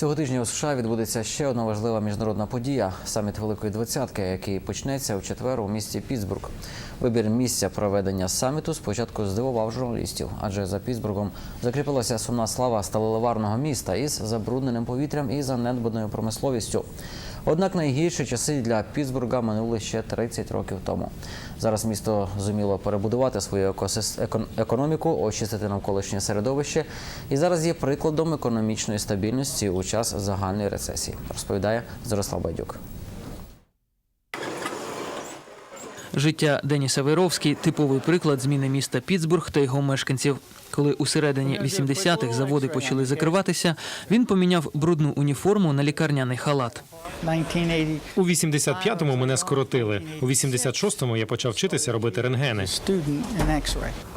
Цього тижня у США відбудеться ще одна важлива міжнародна подія саміт Великої Двадцятки, який почнеться у четвер у місті Пітсбург. Вибір місця проведення саміту спочатку здивував журналістів, адже за Пітсбургом закріпилася сумна слава сталеливарного міста із забрудненим повітрям і занедбаною промисловістю. Однак найгірші часи для Пітсбурга минули ще 30 років тому. Зараз місто зуміло перебудувати свою економіку, очистити навколишнє середовище і зараз є прикладом економічної стабільності у час загальної рецесії, розповідає Зорислав Байдюк. Життя Деніса Вайровський – типовий приклад зміни міста Пітсбург та його мешканців. Коли у середині 80-х заводи почали закриватися, він поміняв брудну уніформу на лікарняний халат. 1980 У 85-му мене скоротили. У 86-му я почав вчитися робити рентгени.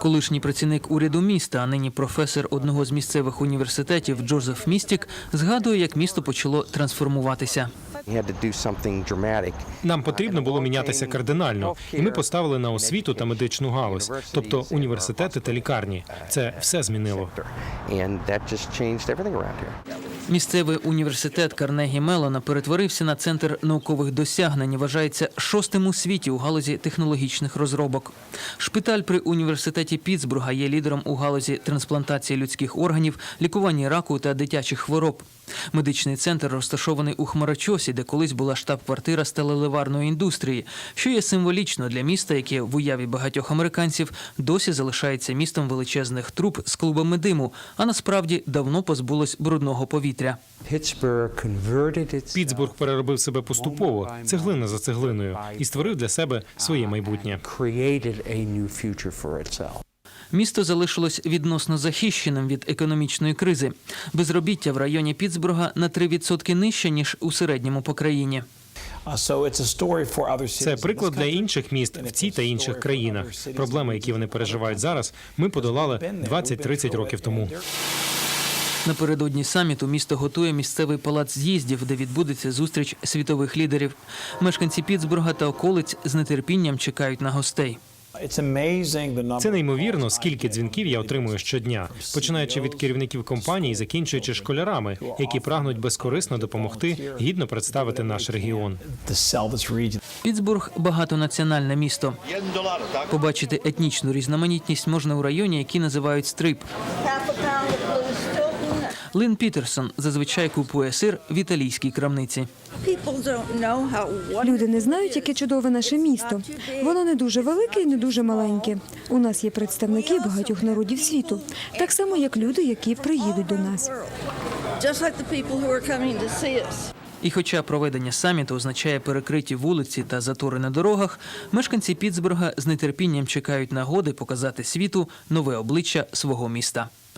Колишній працівник уряду міста, а нині професор одного з місцевих університетів Джозеф Містік згадує, як місто почало трансформуватися. Нам потрібно було мінятися кардинально, і ми поставили на освіту та медичну галузь, тобто університети та лікарні. Це все змінило. Місцевий університет Карнегі Мелона перетворився на центр наукових досягнень. Вважається шостим у світі у галузі технологічних розробок. Шпиталь при університеті Пітсбурга є лідером у галузі трансплантації людських органів, лікування раку та дитячих хвороб. Медичний центр розташований у Хмарочосі, де колись була штаб-квартира сталеливарної індустрії, що є символічно для міста, яке в уяві багатьох американців досі залишається містом величезних труб з клубами диму, а насправді давно позбулось брудного повітря. Пітсбург переробив себе поступово, цеглина за цеглиною, і створив для себе своє майбутнє. created a new future for itself. Місто залишилось відносно захищеним від економічної кризи. Безробіття в районі Пітсбурга на 3% нижче ніж у середньому по країні. So it's a story for other cities Це приклад для інших міст в цій та інших країнах. Проблеми, які вони переживають зараз, ми подолали Been there, 20-30 років тому. Напередодні саміту місто готує місцевий палац з'їздів, де відбудеться зустріч світових лідерів. Мешканці Пітсбурга та околиць з нетерпінням чекають на гостей. Це неймовірно, скільки дзвінків я отримую щодня, починаючи від керівників компаній, закінчуючи школярами, які прагнуть безкорисно допомогти гідно представити наш регіон. Пітсбург багатонаціональне місто. Побачити етнічну різноманітність можна у районі, який називають стрип. Лин Пітерсон зазвичай купує сир в італійській крамниці. Люди не знають, яке чудове наше місто. Воно не дуже велике і не дуже маленьке. У нас є представники багатьох народів світу, так само як люди, які приїдуть до нас. І хоча проведення саміту означає перекриті вулиці та затори на дорогах, мешканці Пітсбурга з нетерпінням чекають нагоди показати світу нове обличчя свого міста.